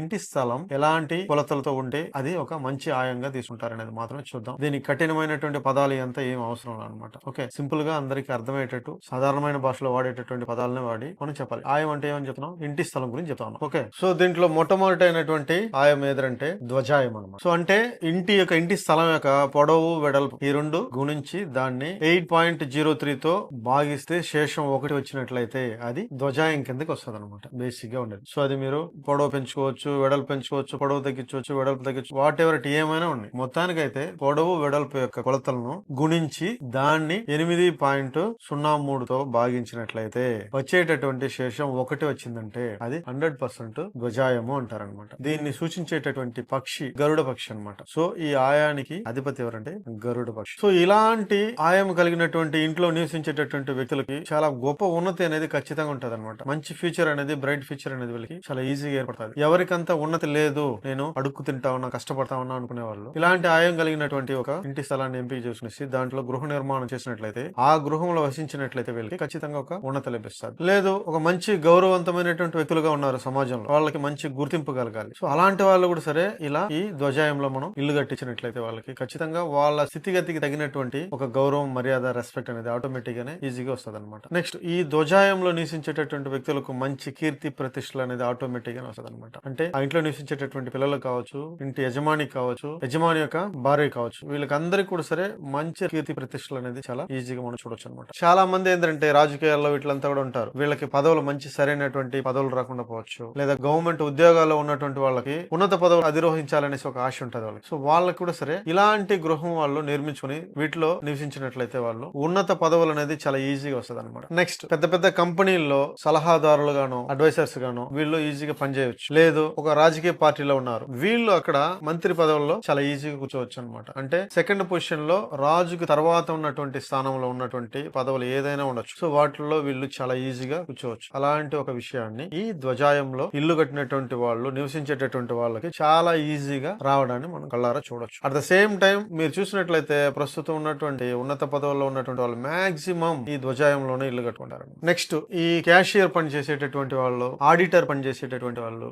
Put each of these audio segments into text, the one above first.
ఇంటి స్థలం ఎలాంటి కొలతలతో ఉంటే అది ఒక మంచి ఆయంగా తీసుకుంటారు అనేది మాత్రమే చూద్దాం. దీనికి కఠినమైనటువంటి పదాలు అంతా ఏం అవసరం అనమాట. ఓకే సింపుల్గా అందరికి అర్థమయ్యేటట్టు సాధారణమైన భాషలో వాడేటటువంటి పదాలనే వాడి మనం చెప్పాలి. ఆయం అంటే ఏమని చెప్తున్నాం? ఇంటి స్థలం గురించి చెప్తాను ఓకే సో దీంట్లో మొట్టమొదటైనటువంటి ఆయం ఏదంటే ధ్వజాయం అనమాట సో అంటే ఇంటి యొక్క ఇంటి స్థలం యొక్క పొడవు వెడల్పు ఈ రెండు గుణించి దాన్ని ఎయిట్ పాయింట్ జీరో త్రీ తో భాగిస్తే శేషం ఒకటి వచ్చినట్లయితే అది ధ్వజాయం కిందకి వస్తుంది అనమాట బేసిక్గా ఉండేది. సో అది మీరు పొడవు పెంచుకోవచ్చు వెడల్పు పెంచుకోవచ్చు పొడవు తగ్గించవచ్చు వెడల్పు తగ్గించు వాట్ ఎవర్ ఏమైనా ఉన్నాయి. మొత్తానికి అయితే పొడవు వెడల్పు యొక్క కొలతలను గుణించి దాన్ని ఎనిమిది పాయింట్ సున్నా మూడుతో భాగించినట్లయితే వచ్చేటటువంటి శేషం ఒకటి వచ్చిందంటే అది హండ్రెడ్ పర్సెంట్ ధ్వజాయము అంటారనమాట దీన్ని సూచించేటటువంటి పక్షి గరుడ పక్షి అన్నమాట. సో ఈ ఆయానికి అధిపతి ఎవరంటే గరుడ పక్షి. సో ఇలాంటి ఆయం కలిగినటువంటి ఇంట్లో నివసించేటటువంటి వ్యక్తులకి చాలా గొప్ప ఉన్నతి అనేది ఖచ్చితంగా ఉంటది అనమాట మంచి ఫ్యూచర్ అనేది బ్రైట్ ఫ్యూచర్ అనేది వీళ్ళకి చాలా ఈజీగా ఏర్పడుతుంది. ఎవరికంత ఉన్నతి లేదు. నేను అడుక్కు తింటా ఉన్నా కష్టపడతా ఉన్నా అనుకునే వాళ్ళు ఇలాంటి ఆయం కలిగినటువంటి ఒక ఇంటి స్థలాన్ని ఎంపిక చేసుకునేసి దాంట్లో గృహ నిర్మాణం చేసినట్లయితే ఆ గృహంలో వసించినట్లయితే వీళ్ళకి ఖచ్చితంగా ఒక ఉన్నత లభిస్తారు. లేదు ఒక మంచి గౌరవవంతమైనటువంటి వ్యక్తులుగా ఉన్నారు సమాజంలో. వాళ్ళకి మంచి గుర్తింపు కలగాలి. సో అలాంటి వాళ్ళు కూడా సరే ఇలా ఈ ధ్వజాయంలో మనం ఇల్లు కట్టించినట్లయితే వాళ్ళకి ఖచ్చితంగా వాళ్ళ స్థితిగతికి తగినటువంటి ఒక గౌరవం మర్యాద రెస్పెక్ట్ అనేది ఆటోమేటిక్ గానే ఈజీగా వస్తుంది అనమాట నెక్స్ట్ ఈ ధ్వజాయంలో నివసించేటటువంటి వ్యక్తులకు మంచి కీర్తి ప్రతిష్టలు అనేది ఆటోమేటిక్ గానే వస్తుంది అనమాట అంటే ఆ ఇంట్లో నివసించేటటువంటి పిల్లలు కావచ్చు ఇంటి యజమాని కావచ్చు యజమాని యొక్క భార్య కావచ్చు వీళ్ళకి అందరికి కూడా సరే మంచి కీర్తి ప్రతిష్టలు అనేది చాలా ఈజీగా మనం చూడొచ్చు అనమాట చాలా మంది ఏంటంటే రాజకీయాల్లో వీటిలంతా కూడా ఉంటారు. వీళ్ళకి పదవులు మంచి సరైనటువంటి పదవులు రాకుండా పోవచ్చు. లేదా గవర్నమెంట్ ఉద్యోగాల్లో ఉన్నటువంటి వాళ్ళకి ఉన్నత పదవులు అధిరోహించాలనేసి ఒక ఆశ ఉంటుంది వాళ్ళకి. సో వాళ్ళకి కూడా సరే ఇలాంటి గృహం వాళ్ళు నిర్మించుకుని వీటిలో నివసించినట్లయితే వాళ్ళు ఉన్నత పదవులు అనేది చాలా ఈజీగా వస్తుంది అనమాట నెక్స్ట్ పెద్ద పెద్ద కంపెనీల్లో సలహాదారులుగాను అడ్వైజర్స్ గాను వీళ్ళు ఈజీగా పనిచేయవచ్చు లేదు ఒక రాజకీయ పార్టీలో ఉన్నారు. వీళ్ళు అక్కడ మంత్రి పదవుల్లో చాలా ఈజీగా కూర్చోవచ్చు అనమాట అంటే సెకండ్ పొజిషన్లో రాజుకు తర్వాత ఉన్నటువంటి స్థానంలో ఉన్నటువంటి పదవులు ఏదైనా ఉండొచ్చు. సో వాటిల్లో వీళ్ళు చాలా ఈజీగా కూర్చోవచ్చు. అలాంటి ఒక విషయాన్ని ఈ ధ్వజాయంలో ఇల్లు కట్టినటువంటి వాళ్ళు నివసించేటటువంటి వాళ్ళకి చాలా ఈజీగా రావడాన్ని మనం కళ్ళారా చూడొచ్చు. అట్ ద సేమ్ టైం మీరు చూసినట్లయితే ప్రస్తుతం ఉన్నటువంటి ఉన్నత పదవుల్లో ఉన్నటువంటి వాళ్ళు మాక్సిమం ఈ ధ్వజాయంలోనే ఇల్లు కట్టుకుంటారు నెక్స్ట్ ఈ క్యాషియర్ పని చేసేటటువంటి వాళ్ళు ఆడిటర్ పని చేసేటటువంటి వాళ్ళు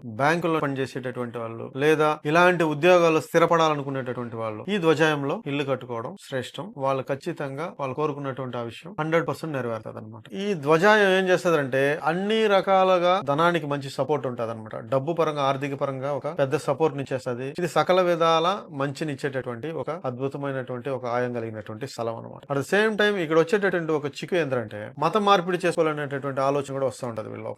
బ్యాంకుల్లో పని చేసేటటువంటి వాళ్ళు లేదా ఇలాంటి ఉద్యోగాలు స్థిరపడాలనుకునేటటువంటి వాళ్ళు ఈ ధ్వజాయంలో ఇల్లు కట్టుకోవడం శ్రేష్టం. వాళ్ళు ఖచ్చితంగా వాళ్ళు కోరుకున్నటువంటి ఆ విషయం హండ్రెడ్ పర్సెంట్ నెరవేరుతుంది అనమాట ఈ ధ్వజాయం ఏం చేస్తుందంటే అన్ని రకాలుగా ధనానికి మంచి సపోర్ట్ ఉంటుంది అనమాట డబ్బు పరంగా ఆర్థిక పరంగా ఒక పెద్ద సపోర్ట్ నిచ్చేస్తుంది. ఇది సకల విధాల మంచినిచ్చేటటువంటి ఒక అద్భుతమైనటువంటి ఒక ఆయం కలిగినటువంటి స్థలం అనమాట అట్ ద సేమ్ టైం ఇక్కడ వచ్చేటటువంటి ఒక చిక్కు ఏంటంటే మత మార్పిడి చేసుకోవాలనేటటువంటి ఆలోచన కూడా వస్తూ ఉంటది వీళ్ళు